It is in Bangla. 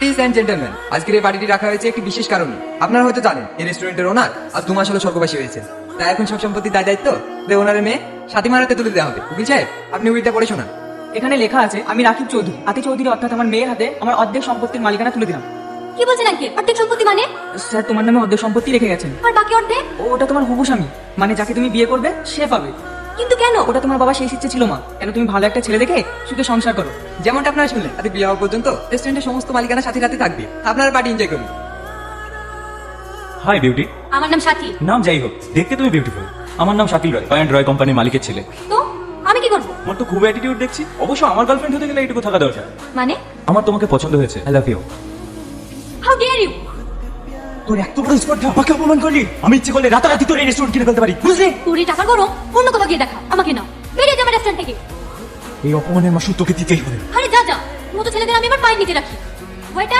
প্লিজ অ্যান্ড জেন্টলম্যান আজকের এই পার্টিটি রাখা হয়েছে একটি বিশেষ কারণে। আপনারা হয়তো জানেন এই রেস্টুরেন্টের ওনার আর দু মাস হলো স্বর্গবাসী হয়েছে। তাই এখন সব সম্পত্তির দায় দায়িত্ব যে ওনারের মেয়ে সাথী মারাতে তুলে দেওয়া হবে। উকিল সাহেব আপনি উইলটা পড়ে শোনান। এখানে লেখা আছে আমি রাকিব চৌধুরী। আতি চৌধুরী অর্থাৎ আমার মেয়ের হাতে আমার অর্ধেক সম্পত্তির মালিকানা তুলে দিলাম। কি বলছেন আঙ্কেল? অর্ধেক সম্পত্তি মানে? স্যার তোমার নামে অর্ধেক সম্পত্তি রেখে গেছেন। আর বাকি অর্ধেক? ওটা তোমার হবু স্বামী। মানে যাকে তুমি বিয়ে করবে সে পাবে। কিন্তু কেন? ওটা তোমার বাবা শেষ ইচ্ছে ছিল মা। কেন তুমি ভালো একটা ছেলে দেখে সুখে সংসার করো? যেমনটা আপনারা শুনলেন তাতে বিয়ে হওয়া পর্যন্ত রেস্টুরেন্টের সমস্ত মালিকানা সাথে সাথে থাকবে। আপনারা পার্টি এনজয় করুন। হাই বিউটি আমার নাম সাথী। নাম যাই হোক দেখতে তুমি বিউটিফুল আমার নাম শাকিল রয় অ্যান্ড রয় কোম্পানির মালিকের ছেলে। তো আমি কি করব? আমার তো খুব অ্যাটিটিউড দেখছি। অবশ্য আমার গার্লফ্রেন্ড হতে গেলে এইটুকু থাকা দরকার। মানে? আমার তোমাকে পছন্দ হয়েছে। I love you how dear you তোর এত বড় স্পর্ধা আমাকে অপমান করলি? আমি ইচ্ছে করলে রাতারাতি তোর এই রেস্টুরেন্ট কিনে ফেলতে পারি বুঝলি? কুড়ি টাকা করো অন্য কোথাও গিয়ে দেখা আমাকে নাও। বেরিয়ে যাবে রেস্টুরেন্ট থেকে। এই অপমানের মাসুল তোকে দিতেই হবে। আরে যা যা। মতো ছেলেদের আমি আমার পায়ে নিতে রাখি। ওয়েটার